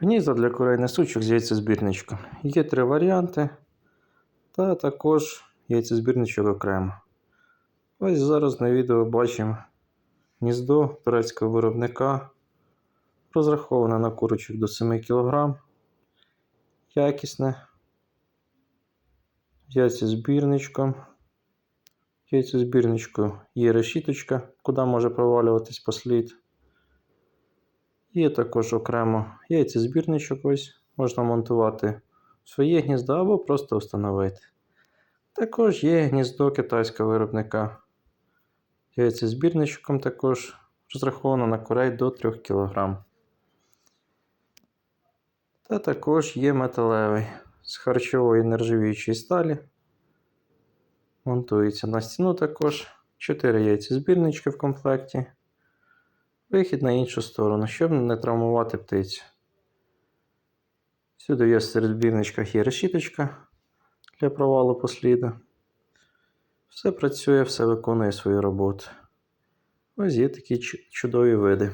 Гнізда для курей несучих з яйцезбірничком. Є три варіанти, та також яйцезбірничок окремо. Ось зараз на відео бачимо гніздо турецького виробника, розраховане на курочок до 7 кг. Якісне. Яйцезбірничком. Яйцезбірничку є решіточка, куди може провалюватись послід. Є також окремо яйцезбірничок ось. Можна монтувати в своє гніздо або просто встановити. Також є гніздо китайського виробника. Яйцезбірничком також розраховано на курей до 3 кг. Та також є металевий з харчової нержавіючої сталі. Монтується на стіну також. 4 яйцезбірнички в комплекті. Вихід на іншу сторону, щоб не травмувати птицю. Сюди є серед збірничках є решіточка для провалу посліду. Все працює, все виконує свою роботу. Ось є такі чудові види.